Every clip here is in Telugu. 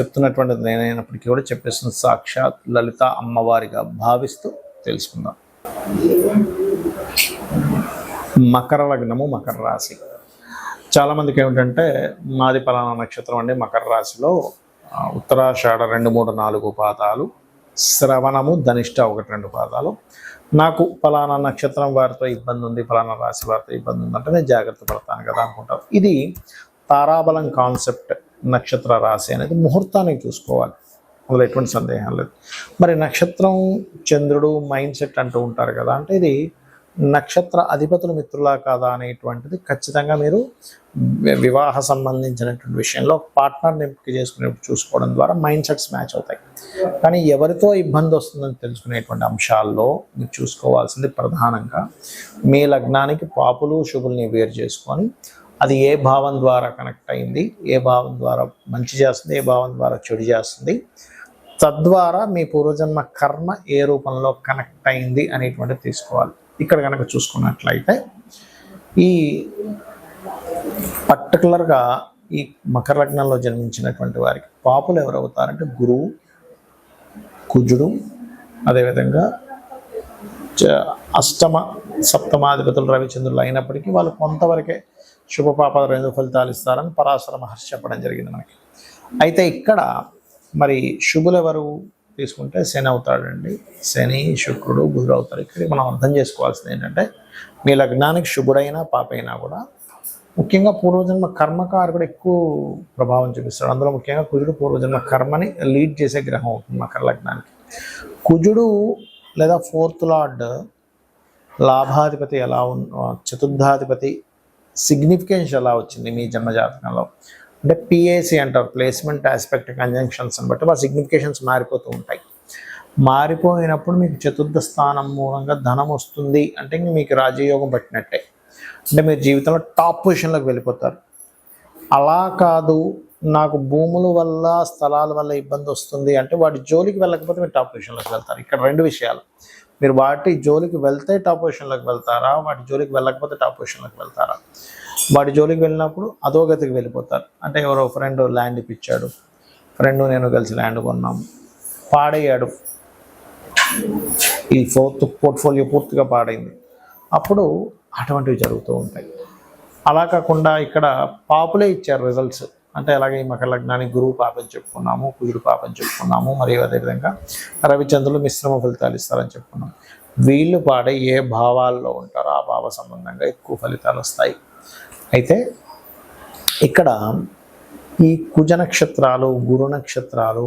చెప్తున్నటువంటిది నేనైనప్పటికీ కూడా చెప్పేస్తున్న సాక్షాత్ లలిత అమ్మవారిగా భావిస్తూ తెలుసుకుందాం. మకర లగ్నము మకర రాశి. చాలామందికి ఏమిటంటే మాది పలానా నక్షత్రం అండి. మకర రాశిలో ఉత్తరాషాఢ రెండు మూడు నాలుగు పాదాలు శ్రవణము ధనిష్ట ఒకటి రెండు పాదాలు. నాకు ఫలానా నక్షత్రం వారితో ఇబ్బంది ఉంది ఫలానా రాశి వారితో ఇబ్బంది ఉంది అంటే నేను జాగ్రత్త పడతాను కదా అనుకుంటారు. ఇది తారాబలం కాన్సెప్ట్. నక్షత్ర రాశి అనేది ముహూర్తానికి చూసుకోవాలి. అందులో ఎటువంటి సందేహం లేదు. మరి నక్షత్రం చంద్రుడు మైండ్ సెట్ అంటూ ఉంటారు కదా అంటే ఇది నక్షత్ర అధిపతుల మిత్రులా కాదా అనేటువంటిది ఖచ్చితంగా మీరు వివాహ సంబంధించినటువంటి విషయంలో పార్ట్నర్ని ఎంపిక చేసుకునేప్పుడు చూసుకోవడం ద్వారా మైండ్ సెట్స్ మ్యాచ్ అవుతాయి. కానీ ఎవరితో ఇబ్బంది వస్తుందని తెలుసుకునేటువంటి అంశాల్లో మీరు చూసుకోవాల్సింది ప్రధానంగా మీ లగ్నానికి పాపులు శుభుల్ని వేరు చేసుకొని అది ఏ భావం ద్వారా కనెక్ట్ అయింది ఏ భావం ద్వారా మంచి చేస్తుంది ఏ భావం ద్వారా చెడు చేస్తుంది. తద్వారా మీ పూర్వజన్మ కర్మ ఏ రూపంలో కనెక్ట్ అయింది అనేటువంటిది తీసుకోవాలి. ఇక్కడ కనుక చూసుకున్నట్లయితే ఈ పర్టికులర్గా ఈ మకర లగ్నంలో జన్మించినటువంటి వారికి పాపులు ఎవరవుతారంటే గురువు కుజుడు అదేవిధంగా అష్టమ సప్తమాధిపతులు రవిచంద్రులు అయినప్పటికీ వాళ్ళు కొంతవరకే శుభపాప రెండు ఫలితాలు ఇస్తారని పరాశర మహర్షి చెప్పడం జరిగింది మనకి. అయితే ఇక్కడ మరి శుభులు ఎవరు తీసుకుంటే శని అవుతాడండి. శని శుక్రుడు బుధుడు అవుతారు. ఇక్కడ మనం అర్థం చేసుకోవాల్సింది ఏంటంటే మీ లగ్నానికి శుభుడైనా పాపైనా కూడా ముఖ్యంగా పూర్వజన్మ కర్మకారకుడు ఎక్కువ ప్రభావం చూపిస్తాడు. అందులో ముఖ్యంగా కుజుడు పూర్వజన్మ కర్మని లీడ్ చేసే గ్రహం అవుతుంది మకర లగ్నానికి. కుజుడు లేదా ఫోర్త్ లార్డ్ లాభాధిపతి ఎలా ఉన్ చతుర్థాధిపతి సిగ్నిఫికెన్స్ ఎలా వచ్చింది మీ జన్మజాతకంలో? అంటే పిఏసి అంటారు ప్లేస్మెంట్ ఆస్పెక్ట్ కంజంక్షన్స్ బట్టి ఆ సిగ్నిఫికేషన్స్ మారిపోతూ ఉంటాయి. మారిపోయినప్పుడు మీకు చతుర్థ స్థానం మూలంగా ధనం వస్తుంది అంటే మీకు రాజయోగం పట్టినట్టే. అంటే మీరు జీవితంలో టాప్ పొజిషన్లోకి వెళ్ళిపోతారు. అలా కాదు నాకు భూముల వల్ల స్థలాల వల్ల ఇబ్బంది వస్తుంది అంటే వాటి జోలికి వెళ్ళకపోతే మీరు టాప్ పొజిషన్లోకి వెళ్తారు. ఇక్కడ రెండు విషయాలు. మీరు వాటి జోలికి వెళ్తే టాప్ పొజిషన్లోకి వెళ్తారా? వాటి జోలికి వెళ్ళకపోతే టాప్ పొజిషన్లోకి వెళ్తారా? వాటి జోలికి వెళ్ళినప్పుడు అధోగతికి వెళ్ళిపోతారు. అంటే ఎవరో ఫ్రెండ్ ల్యాండ్ ఇప్పించాడు. ఫ్రెండ్ నేను కలిసి ల్యాండ్ కొన్నాం. పాడయ్యాడు. ఈ ఫోర్త్ పోర్ట్ఫోలియో పూర్తిగా పాడైంది. అప్పుడు అటువంటివి జరుగుతూ ఉంటాయి. అలా కాకుండా ఇక్కడ పాపులే ఇచ్చారు రిజల్ట్స్ అంటే అలాగే ఈ మకర లగ్నానికి గురువు పాపని చెప్పుకున్నాము కుజుడు పాపని చెప్పుకున్నాము మరియు అదేవిధంగా రవిచంద్రులు మిశ్రమ ఫలితాలు ఇస్తారని చెప్పుకున్నాం. వీళ్ళు పాడే ఏ భావాల్లో ఉంటారో ఆ భావ సంబంధంగా ఎక్కువ ఫలితాలు వస్తాయి. అయితే ఇక్కడ ఈ కుజ నక్షత్రాలు గురు నక్షత్రాలు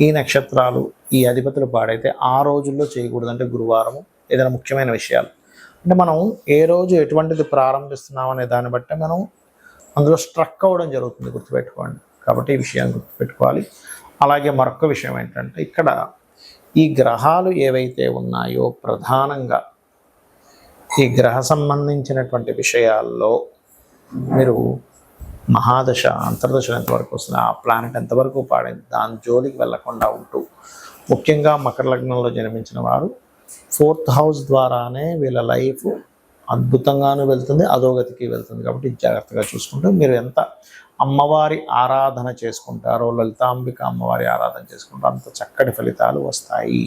ఈ నక్షత్రాలు ఈ అధిపతులు పాడైతే ఆ రోజుల్లో చేయకూడదు అంటే గురువారము ఏదైనా ముఖ్యమైన విషయాలు. అంటే మనం ఏ రోజు ఎటువంటిది ప్రారంభిస్తున్నాం అనే దాన్ని బట్టి మనం అందులో స్ట్రక్ అవ్వడం జరుగుతుంది గుర్తుపెట్టుకోండి. కాబట్టి ఈ విషయాన్ని గుర్తుపెట్టుకోవాలి. అలాగే మరొక విషయం ఏంటంటే ఇక్కడ ఈ గ్రహాలు ఏవైతే ఉన్నాయో ప్రధానంగా ఈ గ్రహ సంబంధించినటువంటి విషయాల్లో మీరు మహాదశ అంతర్దశ ఎంతవరకు వస్తుంది ఆ ప్లానెట్ ఎంతవరకు పాడింది దాని జోలికి వెళ్ళకుండా ఉంటూ ముఖ్యంగా మకర లగ్నంలో జన్మించిన వారు ఫోర్త్ హౌస్ ద్వారానే వీళ్ళ లైఫ్ అద్భుతంగాను వెళ్తుంది అధోగతికి వెళ్తుంది. కాబట్టి జాగ్రత్తగా చూసుకుంటూ మీరు ఎంత అమ్మవారి ఆరాధన చేసుకుంటారో లలితాంబిక అమ్మవారి ఆరాధన చేసుకుంటారో అంత చక్కటి ఫలితాలు వస్తాయి.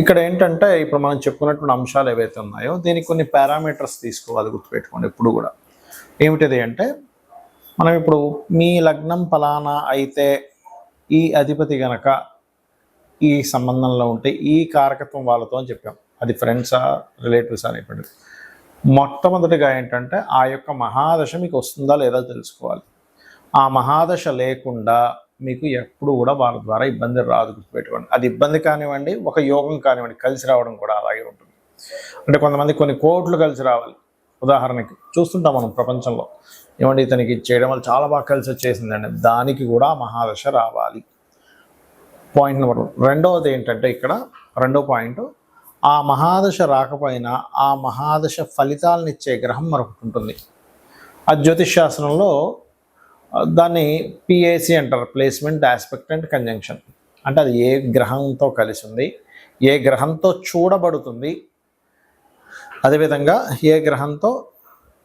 ఇక్కడ ఏంటంటే ఇప్పుడు మనం చెప్పుకున్నటువంటి అంశాలు ఏవైతే ఉన్నాయో దీనికి కొన్ని పారామీటర్స్ తీసుకోవాలి గుర్తుపెట్టుకోండి ఎప్పుడు కూడా. ఏమిటిది అంటే మనం ఇప్పుడు మీ లగ్నం ఫలానా అయితే ఈ అధిపతి గనక ఈ సంబంధంలో ఉంటే ఈ కారకత్వం వాళ్ళతో అని చెప్పాం. అది ఫ్రెండ్సా రిలేటివ్స్ అనేటువంటిది. మొట్టమొదటిగా ఏంటంటే ఆ యొక్క మహాదశ మీకు వస్తుందా లేదా తెలుసుకోవాలి. ఆ మహాదశ లేకుండా మీకు ఎప్పుడు కూడా వాళ్ళ ద్వారా ఇబ్బంది రాదు గుర్తుపెట్టుకోండి. అది ఇబ్బంది కానివ్వండి ఒక యోగం కానివ్వండి కలిసి రావడం కూడా అలాగే ఉంటుంది. అంటే కొంతమంది కొన్ని కోట్లు కలిసి రావాలి. ఉదాహరణకి చూస్తుంటాం మనం ప్రపంచంలో. ఏమండి ఇతనికి చేయడం వల్ల చాలా బాగా కలిసి వచ్చేసిందండి. దానికి కూడా మహాదశ రావాలి. పాయింట్ నెంబర్ రెండవది ఏంటంటే ఇక్కడ రెండో పాయింట్ ఆ మహాదశ రాకపోయినా ఆ మహాదశ ఫలితాలను ఇచ్చే గ్రహం మరొకటి ఉంటుంది. ఆ జ్యోతిష్ శాస్త్రంలో దాన్ని పిఏసి అంటారు ప్లేస్మెంట్ ఆస్పెక్ట్ అండ్ కంజంక్షన్. అంటే అది ఏ గ్రహంతో కలిసి ఉంది ఏ గ్రహంతో చూడబడుతుంది అదేవిధంగా ఏ గ్రహంతో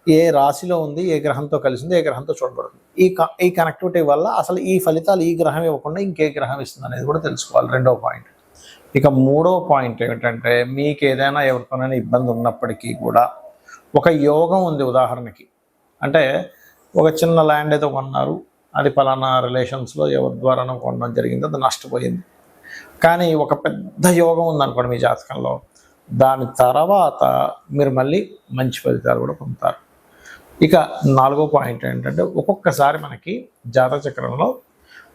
ఏ రాశిలో ఉంది ఏ గ్రహంతో కలిసింది ఏ గ్రహంతో చూడబడుతుంది. ఈ క ఈ కనెక్టివిటీ వల్ల అసలు ఈ ఫలితాలు ఈ గ్రహం ఇవ్వకుండా ఇంకే గ్రహం ఇస్తుంది అనేది కూడా తెలుసుకోవాలి రెండో పాయింట్. ఇక మూడో పాయింట్ ఏమిటంటే మీకు ఏదైనా ఎవరితోనైనా ఇబ్బంది ఉన్నప్పటికీ కూడా ఒక యోగం ఉంది ఉదాహరణకి. అంటే ఒక చిన్న ల్యాండ్ ఏదో కొన్నారు అది పలానా రిలేషన్స్లో ఎవరి ద్వారానో కొనడం జరిగింది అది నష్టపోయింది. కానీ ఒక పెద్ద యోగం ఉందనుకోండి మీ జాతకంలో దాని తర్వాత మీరు మళ్ళీ మంచి ఫలితాలు కూడా పొందుతారు. ఇక నాలుగో పాయింట్ ఏంటంటే ఒక్కొక్కసారి మనకి జాతక చక్రంలో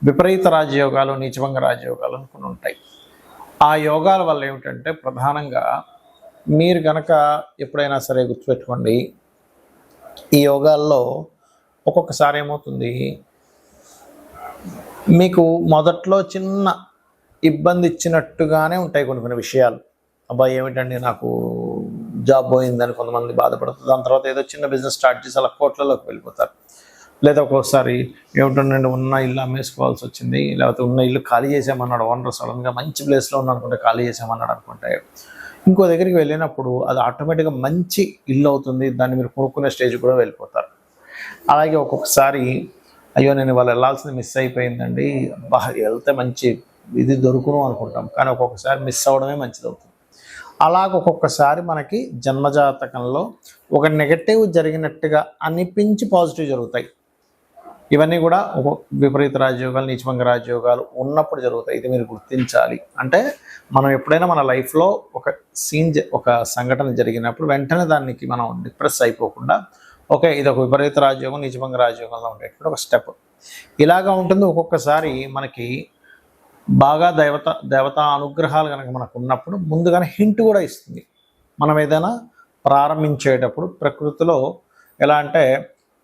విపరీత రాజయోగాలు నీచభంగ రాజయోగాలు అనుకుని ఉంటాయి. ఆ యోగాల వల్ల ఏమిటంటే ప్రధానంగా మీరు కనుక ఎప్పుడైనా సరే గుర్తుపెట్టుకోండి ఈ యోగాల్లో ఒక్కొక్కసారి ఏమవుతుంది? మీకు మొదట్లో చిన్న ఇబ్బంది ఇచ్చినట్టుగానే ఉంటాయి కొన్ని కొన్ని విషయాలు. అబ్బాయి ఏమిటండి నాకు జాబ్ పోయిందని కొంతమంది బాధపడుతుంది దాని తర్వాత ఏదో చిన్న బిజినెస్ స్టార్ట్ చేసి అలా కోట్లలోకి వెళ్ళిపోతారు. లేదా ఒక్కోసారి ఏమిటండి ఉన్న ఇల్లు అమ్మేసుకోవాల్సి వచ్చింది లేకపోతే ఉన్న ఇల్లు ఖాళీ చేసామన్నాడు ఓనర్ సడన్గా మంచి ప్లేస్లో ఉన్న అనుకుంటే ఖాళీ చేసామన్నాడు అనుకుంటే. ఇంకో దగ్గరికి వెళ్ళినప్పుడు అది ఆటోమేటిక్గా మంచి ఇల్లు అవుతుంది దాన్ని మీరు కొనుక్కునే స్టేజ్ కూడా వెళ్ళిపోతారు. అలాగే ఒక్కొక్కసారి అయ్యో నేను వాళ్ళు వెళ్ళాల్సింది మిస్ అయిపోయిందండి బా వెళ్తే మంచి ఇది దొరుకును అనుకుంటాం. కానీ ఒక్కొక్కసారి మిస్ అవ్వడమే మంచిది అవుతుంది. అలాగ ఒక్కొక్కసారి మనకి జన్మజాతకంలో ఒక నెగటివ్ జరిగినట్టుగా అనిపించి పాజిటివ్ జరుగుతాయి. ఇవన్నీ కూడా ఒక విపరీత రాజయోగాలు నీచభంగ రాజయోగాలు ఉన్నప్పుడు జరుగుతాయి. ఇది మీరు గుర్తించాలి. అంటే మనం ఎప్పుడైనా మన లైఫ్లో ఒక సీన్ ఒక సంఘటన జరిగినప్పుడు వెంటనే దానికి మనం డిప్రెస్ అయిపోకుండా ఓకే ఇది ఒక విపరీత రాజయోగం నిజభంగ రాజయోగంలో ఉండేటువంటి ఒక స్టెప్. ఇలాగా ఉంటుంది ఒక్కొక్కసారి మనకి బాగా దేవత దేవతా అనుగ్రహాలు కనుక మనకు ఉన్నప్పుడు ముందుగానే హింట్ కూడా ఇస్తుంది. మనం ఏదైనా ప్రారంభించేటప్పుడు ప్రకృతిలో ఎలా అంటే